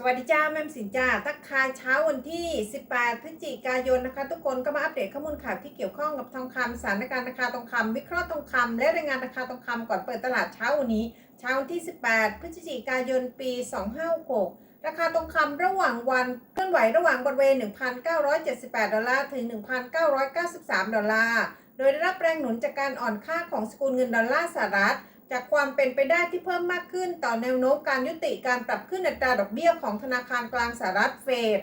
สวัสดีจ้าแม่มสินจ้าทักทายเช้าวันที่ 18 พฤศจิกายนนะคะ ทุกคนก็มาอัปเดตข้อมูลข่าวที่เกี่ยวข้องกับทองคำสถานการณ์ราคาทองคำวิเคราะห์ทองคำและรายงานราคาทองคำก่อนเปิดตลาดเช้าวันนี้ เช้าวันที่ 18 พฤศจิกายนปี 2566 ราคาทองคำระหว่างวันเคลื่อนไหวระหว่างบริเวณ 1,978 ดอลลาร์ถึง 1,993 ดอลลาร์ โดยได้รับแรงหนุนจากการอ่อนค่าของสกุลเงินดอลลาร์สหรัฐ จากความเป็นไปได้ที่เพิ่มมากขึ้นต่อแนวโน้มการยุติการปรับขึ้นอัตราดอกเบี้ยของธนาคารกลางสหรัฐเฟด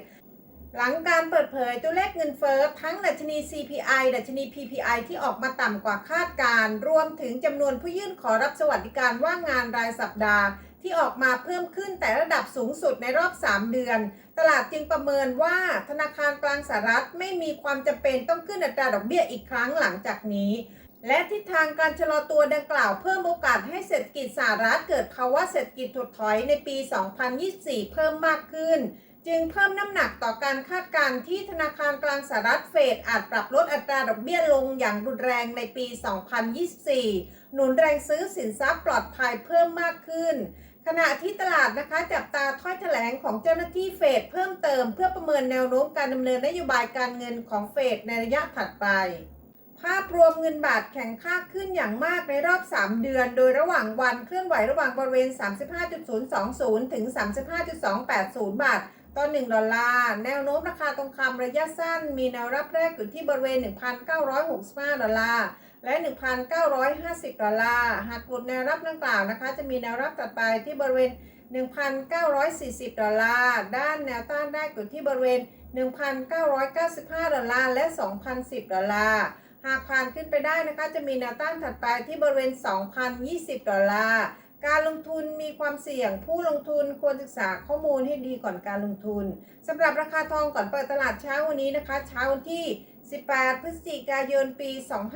หลังการเปิดเผยตัวเลขเงินเฟ้อทั้งดัชนี CPI ดัชนี PPI ที่ออกมาต่ำกว่าคาดการ รวมถึงจำนวนผู้ยื่นขอรับสวัสดิการว่างงานรายสัปดาห์ ที่ออกมาเพิ่มขึ้นแต่ระดับสูงสุดในรอบ 3 เดือน ตลาดจึงประเมินว่าธนาคารกลางสหรัฐไม่มีความจำเป็นต้องขึ้นอัตราดอกเบี้ยอีกครั้งหลังจากนี้ และทิศทางการชะลอตัวดังกล่าวเพิ่มโอกาสให้เศรษฐกิจสหรัฐเกิดภาวะเศรษฐกิจถดถอยในปี 2024 เพิ่มมากขึ้น จึงเพิ่มน้ำหนักต่อการคาดการณ์ที่ธนาคารกลางสหรัฐเฟดอาจปรับลดอัตราดอกเบี้ยลงอย่างรุนแรงในปี 2024 หนุนแรงซื้อสินทรัพย์ปลอดภัยเพิ่มมากขึ้น ขณะที่ตลาดนะคะจับตาถ้อยแถลงของเจ้าหน้าที่เฟดเพิ่มเติมเพื่อประเมินแนวโน้มการดำเนินนโยบายการเงินของเฟดในระยะถัดไป ภาพรวมเงินบาทแข็งค่าขึ้นอย่างมากในรอบ 3 เดือน โดยระหว่างวันเคลื่อนไหวระหว่างบริเวณ 35.020 ถึง 35.280 บาทต่อ1ดอลลาร์แนวโน้มราคาทองคำระยะสั้น มีแนวรับแรกอยู่ที่บริเวณ 1,965 ดอลลาร์และ 1,950 ดอลลาร์หากหลุดแนวรับดังกล่าวนะคะ จะมีแนวรับต่อไปที่บริเวณ 1,940 ดอลลาร์ด้านแนวต้านได้อยู่ที่บริเวณ 1,995 ดอลลาร์และ 2,010 ดอลลาร์ หากผ่านขึ้นไปได้นะคะ จะมีแนวต้านถัดไปที่บริเวณ 2,020 ดอลลาร์ การลงทุนมีความเสี่ยง ผู้ลงทุนควรศึกษาข้อมูลให้ดีก่อนการลงทุนสำหรับราคาทองก่อนเปิดตลาดเช้าวันนี้นะคะ เช้าวันที่ 18 พฤศจิกายนปี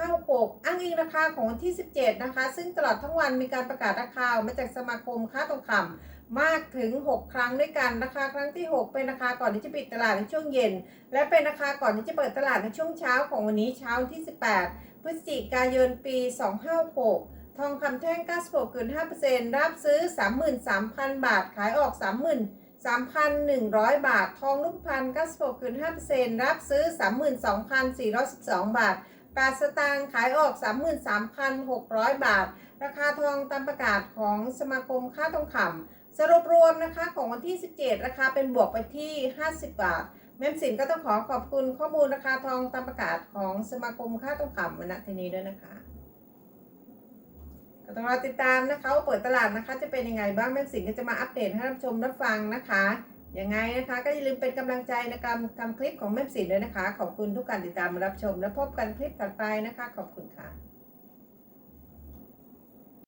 2566 อ้างอิงราคาของวันที่ 17 นะคะ ซึ่งตลอดทั้งวันมีการประกาศราคามาจากสมาคมค้าทองคำมากถึง 6 ครั้งด้วยกันราคาครั้งที่ 6 เป็นราคาก่อนที่จะปิดตลาดในช่วงเย็น และเป็นราคาก่อนที่จะเปิดตลาดในช่วงเช้าของวันนี้เช้าที่ 18 พฤศจิกายนปี 2566ทองคำแท่ง 96เกิน5%รับซื้อ 33,000 บาท ขายออก 30,000 3,100 บาท ทองรูปพัน96เกิน5%รับซื้อ 32,412 บาท8สตางค์ขายออก 33,600 บาท ราคาทองตามประกาศของสมาคมค่าทองคำสรุปรวมนะคะของวันที่ 17 ราคาเป็นบวกไปที่ 50 บาท แม่มสินก็ต้องขอขอบคุณข้อมูลราคาทองตามประกาศของสมาคมค่าทองคำมณทีนี้ด้วยนะคะ ต้องรอติดตามนะคะว่าเปิดตลาดนะคะ จะเป็นยังไงบ้างแม่สิงก็จะมาอัปเดตให้รับชมรับฟังนะคะยังไงนะคะ ก็อย่าลืมเป็นกำลังใจในการทำคลิปของแม่สิงด้วยนะคะ ขอบคุณทุกการติดตามรับชม และพบกันคลิปต่อไปนะคะ ขอบคุณค่ะ